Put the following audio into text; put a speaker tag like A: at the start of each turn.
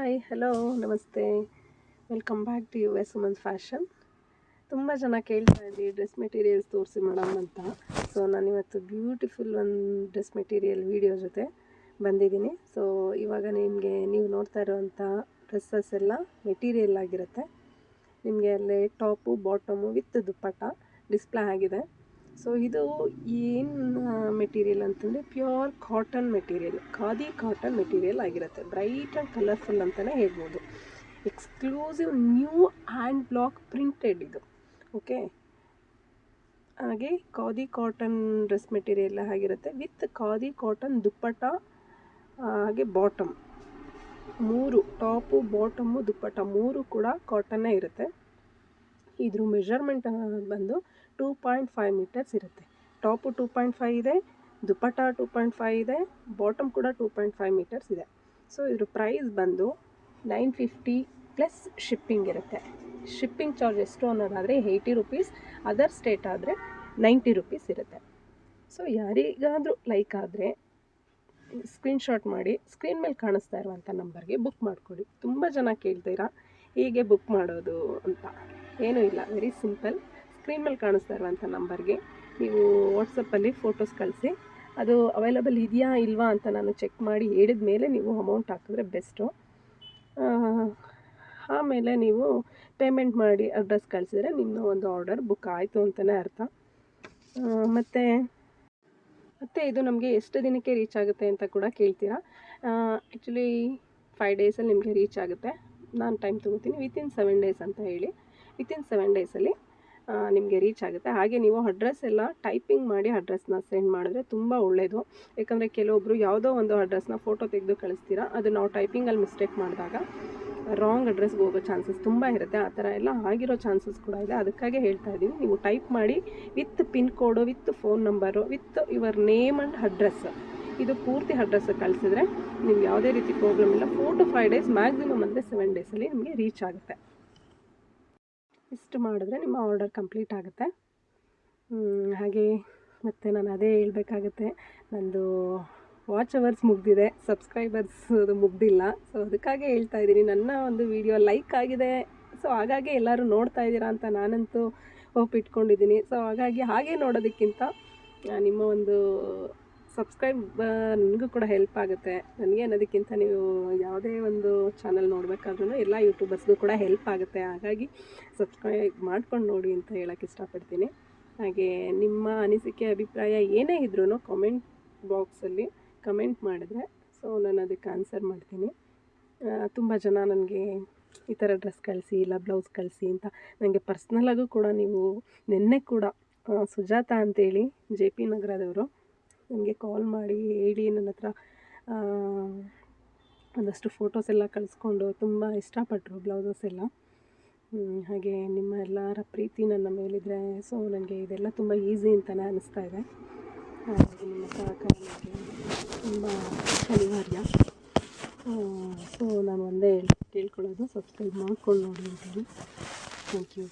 A: Hi hello ನಮಸ್ತೆ. Welcome back to U S women's fashion ತುಂಬ ಜನ ಕೇಳ್ತಾ ಇದ್ರಿ ಡ್ರೆಸ್ ಮೆಟೀರಿಯಲ್ಸ್ ತೋರಿಸಿ ಮೇಡಮ್ ಅಂತ. ಸೊ ನಾನಿವತ್ತು ಬ್ಯೂಟಿಫುಲ್ ಒಂದು ಡ್ರೆಸ್ ಮೆಟೀರಿಯಲ್ ವಿಡಿಯೋ ಜೊತೆ ಬಂದಿದ್ದೀನಿ. ಸೊ ಇವಾಗ ನಿಮಗೆ, ನೀವು ನೋಡ್ತಾ ಇರುವಂಥ ಡ್ರೆಸ್ಸಸ್ ಎಲ್ಲ ಮೆಟೀರಿಯಲ್ ಆಗಿರುತ್ತೆ. ನಿಮಗೆ ಅಲ್ಲಿ top bottom with dupatta display ಆಗಿದೆ. ಸೊ ಇದು ಏನು ಮೆಟೀರಿಯಲ್ ಅಂತಂದರೆ pure cotton material khadi cotton material ಆಗಿರುತ್ತೆ. ಬ್ರೈಟ್ ಆ್ಯಂಡ್ ಕಲರ್ಫುಲ್ ಅಂತಲೇ ಹೇಳ್ಬೋದು. Exclusive new hand block printed ಇದು. ಓಕೆ ಹಾಗೆ ಖಾದಿ ಕಾಟನ್ ಡ್ರೆಸ್ ಮೆಟೀರಿಯಲ್ ಆಗಿರುತ್ತೆ. ವಿತ್ ಖಾದಿ ಕಾಟನ್ ದುಪ್ಪಟ ಹಾಗೆ ಬಾಟಮ್ ಮೂರು ಟಾಪು ಬಾಟಮು ದುಪ್ಪಟ ಮೂರು ಕೂಡ ಕಾಟನ್ನೇ ಇರುತ್ತೆ. ಇದ್ರ ಮೆಷರ್ಮೆಂಟ್ ಬಂದು ಟೂ ಪಾಯಿಂಟ್ ಫೈವ್ ಮೀಟರ್ಸ್ ಇರುತ್ತೆ. ಟಾಪು ಟೂ ಪಾಯಿಂಟ್ ಫೈವ್ ಇದೆ, ದುಪಟ್ಟ ಟೂ ಪಾಯಿಂಟ್ ಫೈವ್ ಇದೆ ಬಾಟಮ್ ಕೂಡ ಟೂ ಪಾಯಿಂಟ್ ಫೈವ್ ಮೀಟರ್ಸ್ ಇದೆ. ಸೊ ಇದ್ರ ಪ್ರೈಸ್ ಬಂದು ನೈನ್ ಫಿಫ್ಟಿ ಪ್ಲಸ್ ಶಿಪ್ಪಿಂಗ್ ಇರುತ್ತೆ. ಶಿಪ್ಪಿಂಗ್ ಚಾರ್ಜ್ ಎಷ್ಟು ಅನ್ನೋದಾದರೆ ಏಯ್ಟಿ ರುಪೀಸ್ ಅದರ್ ಸ್ಟೇಟ್ ಆದರೆ ನೈಂಟಿ ರುಪೀಸ್ ಇರುತ್ತೆ. ಸೊ ಯಾರಿಗಾದರೂ ಲೈಕ್ ಆದರೆ ಸ್ಕ್ರೀನ್ಶಾಟ್ ಮಾಡಿ ಸ್ಕ್ರೀನ್ ಮೇಲೆ ಕಾಣಿಸ್ತಾ ಇರುವಂಥ ನಂಬರ್ಗೆ ಬುಕ್ ಮಾಡಿಕೊಡಿ ತುಂಬ ಜನ ಕೇಳ್ತೀರಾ, ಹೀಗೆ ಬುಕ್ ಮಾಡೋದು ಅಂತ. ಏನೂ ಇಲ್ಲ ವೆರಿ ಸಿಂಪಲ್ ಸ್ಕ್ರೀನ್ ಮೇಲೆ ಕಾಣಿಸ್ತಾ ಇರುವಂಥ ನಂಬರ್ಗೆ ನೀವು ವಾಟ್ಸಪ್ಪಲ್ಲಿ ಫೋಟೋಸ್ ಕಳಿಸಿ. ಅದು ಅವೈಲಬಲ್ ಇದೆಯಾ ಇಲ್ವಾ ಅಂತ ನಾನು ಚೆಕ್ ಮಾಡಿ ಹೇಳಿದ ಮೇಲೆ ನೀವು ಅಮೌಂಟ್ ಹಾಕಿದ್ರೆ ಬೆಸ್ಟು ಆಮೇಲೆ ನೀವು ಪೇಮೆಂಟ್ ಮಾಡಿ ಅಡ್ರೆಸ್ ಕಳಿಸಿದ್ರೆ ನಿಮ್ಮ ಒಂದು ಆರ್ಡರ್ ಬುಕ್ ಆಯಿತು ಅಂತಲೇ ಅರ್ಥ. ಮತ್ತು ಮತ್ತು ಇದು ನಮಗೆ ಎಷ್ಟು ದಿನಕ್ಕೆ ರೀಚ್ ಆಗುತ್ತೆ ಅಂತ ಕೂಡ ಕೇಳ್ತೀರಾ. ಆ್ಯಕ್ಚುಲಿ ಫೈವ್ ಡೇಸಲ್ಲಿ ನಿಮಗೆ ರೀಚ್ ಆಗುತ್ತೆ. ನಾನು ಟೈಮ್ ತೊಗೋತೀನಿ. ವಿತಿನ್ ಸೆವೆನ್ ಡೇಸ್ ಅಂತ ಹೇಳಿ. ವಿತಿನ್ ಸೆವೆನ್ ಡೇಸಲ್ಲಿ ನಿಮಗೆ ರೀಚ್ ಆಗುತ್ತೆ. ಹಾಗೆ ನೀವು ಅಡ್ರೆಸ್ ಎಲ್ಲ ಟೈಪಿಂಗ್ ಮಾಡಿ ಅಡ್ರೆಸ್ನ ಸೆಂಡ್ ಮಾಡಿದ್ರೆ ತುಂಬ ಒಳ್ಳೆಯದು ಯಾಕಂದರೆ ಕೆಲವೊಬ್ಬರು ಯಾವುದೋ ಒಂದು ಅಡ್ರೆಸ್ನ ಫೋಟೋ ತೆಗೆದು ಕಳಿಸ್ತೀರಾ, ಅದು ನಾವು ಟೈಪಿಂಗಲ್ಲಿ ಮಿಸ್ಟೇಕ್ ಮಾಡಿದಾಗ ರಾಂಗ್ ಅಡ್ರೆಸ್ಗೆ ಹೋಗೋ ಚಾನ್ಸಸ್ ತುಂಬ ಇರುತ್ತೆ. ಆ ಥರ ಎಲ್ಲ ಆಗಿರೋ ಚಾನ್ಸಸ್ ಕೂಡ ಇದೆ. ಅದಕ್ಕಾಗಿ ಹೇಳ್ತಾ ಇದ್ದೀವಿ ನೀವು ಟೈಪ್ ಮಾಡಿ with pin code with phone number with your name and address ಇದು ಪೂರ್ತಿ ಅಡ್ರೆಸ್ ಕಳಿಸಿದ್ರೆ ನಿಮ್ಗೆ ಯಾವುದೇ ರೀತಿ ಪ್ರಾಬ್ಲಮ್ ಇಲ್ಲ. Four to five days maximum ಅಂದರೆ ಸೆವೆನ್ ಡೇಸಲ್ಲಿ ನಿಮಗೆ ರೀಚ್ ಆಗುತ್ತೆ. ಇಷ್ಟು ಮಾಡಿದ್ರೆ ನಿಮ್ಮ ಆರ್ಡರ್ ಕಂಪ್ಲೀಟ್ ಆಗುತ್ತೆ. ಹಾಗೆ ಮತ್ತು ನಾನು ಅದೇ ಹೇಳಬೇಕಾಗತ್ತೆ, ನಂದು ವಾಚ್ ಅವರ್ಸ್ ಮುಗ್ದಿದೆ ಸಬ್ಸ್ಕ್ರೈಬರ್ಸ್ ಅದು ಮುಗ್ದಿಲ್ಲ ಸೊ ಅದಕ್ಕಾಗೆ ಹೇಳ್ತಾ ಇದ್ದೀನಿ, ನನ್ನ ಒಂದು ವಿಡಿಯೋ ಲೈಕ್ ಆಗಿದೆ. ಸೊ ಹಾಗಾಗಿ ಎಲ್ಲರೂ ನೋಡ್ತಾ ಇದ್ದೀರಾ ಅಂತ ನಾನಂತೂ ಹೋಪ್ ಇಟ್ಕೊಂಡಿದ್ದೀನಿ. ಸೊ ಹಾಗಾಗಿ ಹಾಗೆ ನೋಡೋದಕ್ಕಿಂತ ನಿಮ್ಮ ಒಂದು ಸಬ್ಸ್ಕ್ರೈಬ್ ನನಗೂ ಕೂಡ ಹೆಲ್ಪ್ ಆಗುತ್ತೆ. ನನಗೆ ಅನ್ನೋದಕ್ಕಿಂತ ನೀವು ಯಾವುದೇ ಒಂದು ಚಾನಲ್ ನೋಡಬೇಕಾದ್ರೂ ಎಲ್ಲ ಯೂಟ್ಯೂಬರ್ಸ್ಗೂ ಕೂಡ ಹೆಲ್ಪ್ ಆಗುತ್ತೆ. ಹಾಗಾಗಿ ಸಬ್ಸ್ಕ್ರೈಬ್ ಮಾಡ್ಕೊಂಡು ನೋಡಿ ಅಂತ ಹೇಳೋಕ್ಕೆ ಇಷ್ಟಪಡ್ತೀನಿ. ಹಾಗೆ ನಿಮ್ಮ ಅನಿಸಿಕೆ, ಅಭಿಪ್ರಾಯ ಏನೇ ಇದ್ರೂ ಕಮೆಂಟ್ ಬಾಕ್ಸಲ್ಲಿ ಕಮೆಂಟ್ ಮಾಡಿದ್ರೆ ಸೊ ನಾನು ಅದಕ್ಕೆ ಆನ್ಸರ್ ಮಾಡ್ತೀನಿ. ತುಂಬ ಜನ ನನಗೆ ಈ ಥರ ಡ್ರೆಸ್ ಕಳಿಸಿ, ಇಲ್ಲ ಬ್ಲೌಸ್ ಕಳಿಸಿ ಅಂತ ನನಗೆ ಪರ್ಸ್ನಲಾಗೂ ಕೂಡ ನೀವು ನಿನ್ನೆ ಕೂಡ ಸುಜಾತ ಅಂತೇಳಿ ಜೆ ಪಿ ನಗರದವರು ನನಗೆ ಕಾಲ್ ಮಾಡಿ ಹೇಳಿ ನನ್ನ ಹತ್ರ. ಒಂದಷ್ಟು ಫೋಟೋಸ್ ಎಲ್ಲ ಕಳಿಸ್ಕೊಂಡು ತುಂಬ ಇಷ್ಟಪಟ್ಟರು ಬ್ಲೌಸಸ್ ಎಲ್ಲ. ಹಾಗೆ ನಿಮ್ಮ ಎಲ್ಲರ ಪ್ರೀತಿ ನನ್ನ ಮೇಲಿದ್ರೆ ಸೊ ನನಗೆ ಇದೆಲ್ಲ ತುಂಬ ಈಸಿ ಅಂತಲೇ ಅನ್ನಿಸ್ತಾ ಇದೆ. ಹಾಗೆ ನಿಮ್ಮ ಸಹಕಾರ ತುಂಬ ಅನಿವಾರ್ಯ. ಸೊ ನಾನು ಒಂದೇ ಕೇಳ್ಕೊಳ್ಳೋದು ಸಬ್ಸ್ಕ್ರೈಬ್ ಮಾಡ್ಕೊಂಡು ನೋಡಿ ಅಂತೇಳಿ. Thank you